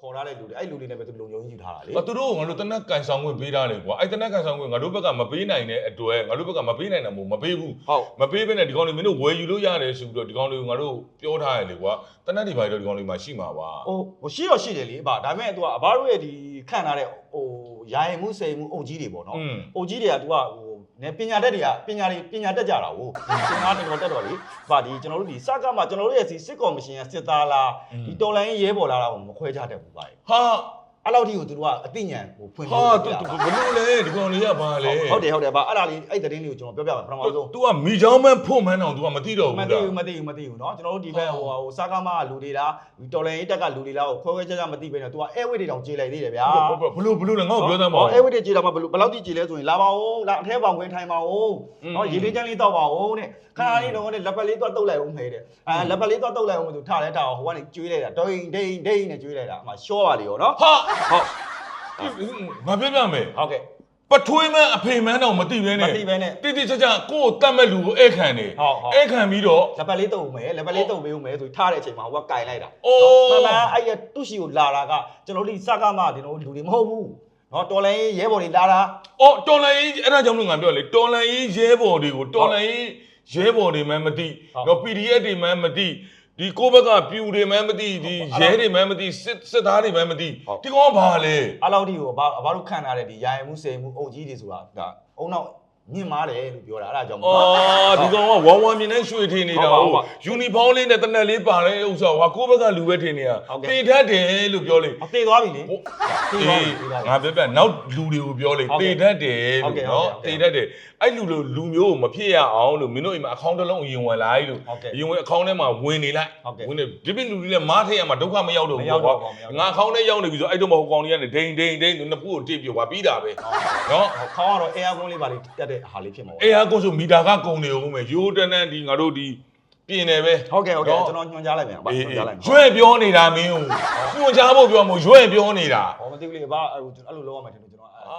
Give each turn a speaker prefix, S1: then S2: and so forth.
S1: ခေါ်ထားတဲ့လူတွေအဲ့လူတွေနဲ့ပဲသူလုံယုံယူထားတာလေ
S2: အသူတို့ကငါတို့တနက်ကန်ဆောင်ခွင့်ပေးထားတယ်ကွာအဲ့တနက်ကန်ဆောင်ခွင့်ငါတို့ဘက်ကမပေးနိုင်တဲ့အတွက်ငါတို့ဘက်ကမပေးနိုင်တာမို့မပေးဘူး
S1: ဟုတ်
S2: မပေးဘဲနဲ့ဒီကောင်တွေမင်းတို့ဝယ်ယူလို့ရတယ်ဆိုပြီးတော့ဒီကောင်တွေကိုငါတို့ပြောထားရလေကွာတနက်ဒီဘိုင်တော့ဒီကောင်တွေမှာရှိမှာပါ
S1: ဟိုဟိုရှိတော့ရှိတယ်လေဗျဒါပေမဲ့သူကအဘတို့ရဲ့ဒီခန့်ထားတဲ့ဟိုယာယင်မှုစိန်မှုအုပ်ကြီးတွေပေါ့နော်
S2: อืม
S1: အုပ်ကြီးတွေကသူကဟို နဲပညာတတ်တွေကပညာတွေပညာတတ်ကြတာဟုတ်ပညာတော်တော်တက်တော့လေဗျဒီကျွန်တော်တို့ဒီစကမှာကျွန်တော်တို့ရဲ့စီစစ်ကော်မရှင်ရဲ့စစ်သားလားဒီတော်လိုင်းရဲပေါ်လာတာကိုမခွဲခြားတတ်ဘူးဗျ
S2: ဟာ
S1: အဲ့လောက်ထိကိုသူတို့ကအသိဉာဏ်ကိုဖွင့်
S2: ဟာ
S1: ပြ
S2: တူဘလို့လဲဒီကောင်တွေကဘာလဲ
S1: ဟုတ်တယ်ဟုတ်တယ်ဗျအဲ့ဒါလေးအဲ့သတင်းလေးကိုကျွန်တော်ပြောပြပါပထမဆုံး
S2: तू ကမိချောင်းမဖို့မှန်းတော့ तू ကမသိတော့
S1: မ
S2: ဘူး
S1: သိ
S2: လား
S1: ဘူးမသိဘူးမသိဘူးเนาะကျွန်တော်တို့ဒီဘက်ဟိုဟိုစကားမကလူတွေလားဒီတော်လိုင်းရေးတက်ကလူတွေလားကိုခွဲခွဲခြားခြားမသိဘဲနဲ့ तू ကအဲဝိတ်တွေတောင်ကြေးလိုက်သေးတယ်ဗျာ
S2: ဘလို့ဘလို့လဲငါ့ကိုပြောသမ်းပါ
S1: ဟော
S2: ဦး
S1: အဲဝိတ်တွေကြေးတာမှဘယ်လိုဘယ်လောက်တိကြေးလဲဆိုရင်လာပါဦးလာအထဲပေါင်ခွင်းထိုင်ပါဦး
S2: อืม
S1: เนาะရေလေးချမ်းလေးတောက်ပါဦးတဲ့ခဏလေးတော့တဲ့လက်ပတ်လေးသွားတုတ်လိုက်ဦးမယ်တဲ့အဲလက်ပတ်လေးသွားတုတ်လိုက်ဦးမယ်သူထားလဲထားအောင်ဟိုကနေကျွေးလိုက်တာဒိန်ဒိန်ဒိန်နဲ့ကျွေးလိုက်တာအမှရှော့ပါလေရောเนาะ
S2: ဟာ
S1: ဟုတ်
S2: ငါပြောပြမယ်
S1: ဟုတ်ကဲ့
S2: ပထွေးမန်းအဖေမန်းတော့မတိ
S1: ပဲ
S2: နဲ့မ
S1: သိပဲနဲ့
S2: တိတိကျကျကိုယ်တတ်မဲ့လူကိုဧည့်ခံတယ်
S1: ဟုတ်ဟုတ်
S2: ဧည့်ခံပြီးတော့
S1: လက်ပတ်လေးတုပ်ဦးမယ်လက်ပတ်လေးတုပ်ပေးဦးမယ်ဆိုပြီးထားတဲ့အချိန်မှာဟိုကကင်လိုက်တာ
S2: အိုး
S1: မမန်အဲ့ရသူ့ရှီကိုလာတာကကျွန်တော်တို့ဒီစကားမှဒီလိုလူတွေမဟုတ်ဘူးနော်တော်လိုင်းရဲဘော်တွေလာတာ
S2: အော်တော်လန်ကြီးအဲ့ဒါကြောင့်မလို့ငါပြောလေတော်လန်ကြီးရဲဘော်တွေကိုတော်လန်ကြီးရဲဘော်တွေမှန်းမတိ
S1: ဟုတ်
S2: တော့ PDF တွေမှန်းမတိ ဒီကိုယ့်ဘက်ကပြူတွေမှမသိဒီရဲတွေမှမသိစစ်စစ်သားတွေမှမသိ
S1: ဟုတ်
S2: ဒီကောင်ကဘာလဲ
S1: အဲ့လောက်ဒီကိုဘာဘာလို့ခံထားတဲ့ဒီရာယမှုစေမှုအုပ်ကြီးတွေဆိုတာဒါအုံနောက် မြင့်မားတယ်လို့ပြောတာအဲ့ဒါကြောင့်မို့
S2: အော်ဒီကောင်ကဝမ်ဝမ်မြင်နဲ့ရွှေထင်းနေတာ
S1: ဟုတ်ပါဟုတ်ပါ
S2: ယူနီဖောင်းလေးနဲ့တနက်လေးပါတဲ့ဥစ္စာကကိုယ့်ဘက်ကလူပဲထင်နေတာ
S1: ဟုတ်ကဲ့
S2: ပေထတ်တယ်လို့ပြောလေ
S1: အသေးသွားပြီလေ
S2: ဟုတ်
S1: သေးသွားပြီ
S2: အေး
S1: သေးသွားပြီ
S2: ငါပြောပြနောက်လူတွေကိုပြောလေ
S1: ဟုတ်ကဲ့
S2: တေတတ်တယ်
S1: ဟုတ်ကဲ့
S2: လို့နော်
S1: ဟုတ်ကဲ့
S2: တေတတ်တယ်အဲ့လူလိုလူမျိုးကိုမဖြစ်ရအောင်လို့မင်းတို့အိမ်မှာအကောင့်တစ်လုံးအရင်ဝင်လိုက်လို့
S1: ဟုတ်ကဲ့
S2: အရင်ဝင်အကောင့်ထဲမှာဝင်နေလိုက်
S1: ဟုတ်ကဲ့
S2: ဝင်နေဒီပြလူတွေလည်းမားထည့်ရမှာဒုက္ခမရောက်တော့
S1: မ
S2: ဘူး
S1: ရောက်တော့
S2: ကွာ
S1: ဘူးမရောက်တော့ဘူး
S2: ငါအကောင့်ထဲရောက်နေပြီဆိုအဲ့တော့မဟုတ်ကောင်တွေကနေဒိန်ဒိန်ဒိန်နှစ်ဖူးကိုတိပ်ပြသွားပြီးတာပဲနော်
S1: ခေါင်းကတော့အဲယာကွန်းလေးပါလေးတက်တဲ့ဟာလေးဖြစ်မှာပေါ့
S2: အေးဟာကိုဆိုမီတာကကုန်နေဦးမယ်ရိုးတန်းတန်းဒီငါတို့ဒီပြင်နေပဲ
S1: ဟုတ်ကဲ့ဟုတ်ကဲ့
S2: နော်
S1: ကျွန်တော်ညွှန်ကြားလိုက်ပြန်ပါ
S2: အေး
S1: ညွှန်ကြားလိုက်
S2: ရွှဲ့ပြောနေတာမင်းကိုညွှန်ကြားဖို့ပြောမို့ရွှဲ့ပြောနေတာ
S1: ဟောမသိဘူးလေဘာအဲ့လိုအဲ့လိုလောက်ရမယ်ထင်လို့ကျွန်တော်အဲ့
S2: အာ